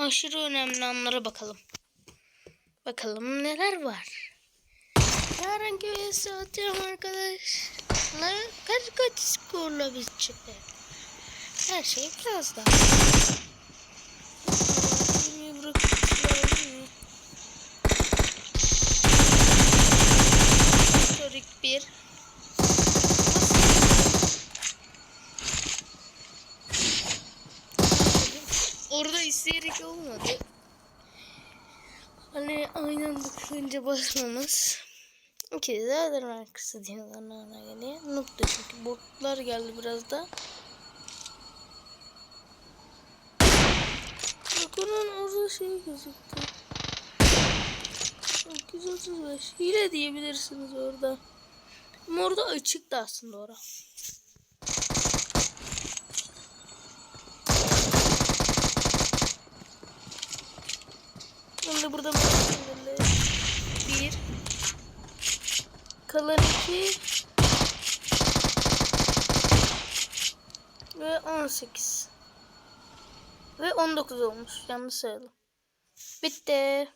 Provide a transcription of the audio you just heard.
aşırı önemli anlara bakalım. Bakalım neler var. Yarın göğe atıyorum arkadaşlar. Kaç kaç skorla bitecek? Her şey biraz daha. Orada isteyerek olmadı. Hani aynı anda kırınca basmamız. İki zaten arkası diye anlamına geliyor. Nokta çünkü botlar geldi biraz da. Bak onun orada şey gözüktü. 235. Hile diyebilirsiniz orada. Ama orada açıktı aslında ora. Şimdi burada bir. Kalan iki. Ve 18 ve 19 olmuş. Yanlış sayalım. Bitti.